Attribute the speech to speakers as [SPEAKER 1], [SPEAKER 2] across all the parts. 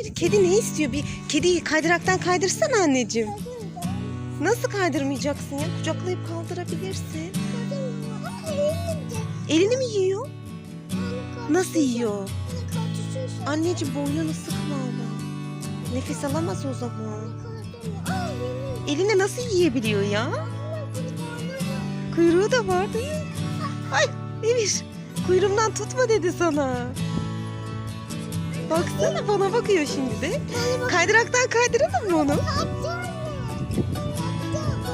[SPEAKER 1] Emir kedi ne istiyor? Bir kediyi kaydıraktan kaydırsana anneciğim. Nasıl kaydırmayacaksın ya? Kucaklayıp kaldırabilirsin. Elini mi yiyor? Nasıl yiyor? Anneciğim boynunu sıkma ama. Nefes alamaz o zaman. Eline nasıl yiyebiliyor ya? Kuyruğu da var değil mi? Ay Emir kuyruğumdan tutma dedi sana. Baksana bana bakıyor şimdi de. Kaydıraktan kaydıralım mı onu?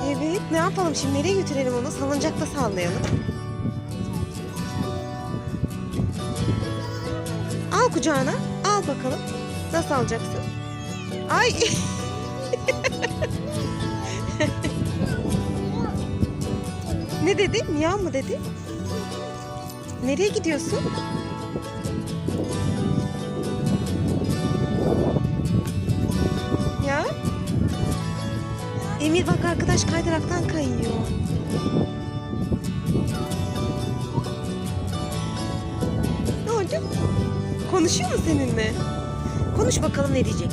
[SPEAKER 1] Evet ne yapalım şimdi nereye götürelim onu? Salıncakta sallayalım. Al kucağına. Al bakalım. Nasıl alacaksın? Ay. ne dedi? Miyav mı dedi? Nereye gidiyorsun? Emir bak arkadaş kaydıraktan kayıyor. Ne oldu? Konuşuyor mu seninle? Konuş bakalım ne diyecek.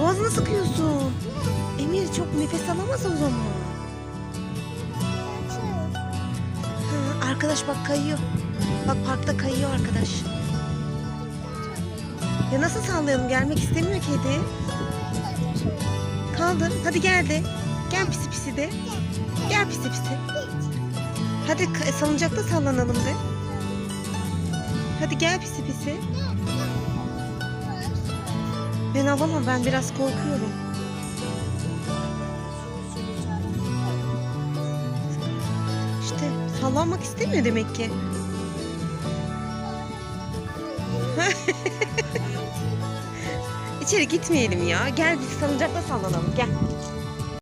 [SPEAKER 1] Boğazını sıkıyorsun. Emir çok nefes alamaz o zaman. Ha, arkadaş bak kayıyor. Bak parkta kayıyor arkadaş. Ya nasıl sallayalım? Gelmek istemiyor kedi. Kaldır. Hadi gel de. Gel pisi pisi de. Gel pisi pisi. Hadi ka- salıncakta sallanalım de. Hadi gel pisi pisi. Ben alamam. Ben biraz korkuyorum. İşte sallanmak istemiyor demek ki. İçeri gitmeyelim ya. Gel biz salıncakta sallanalım. Gel.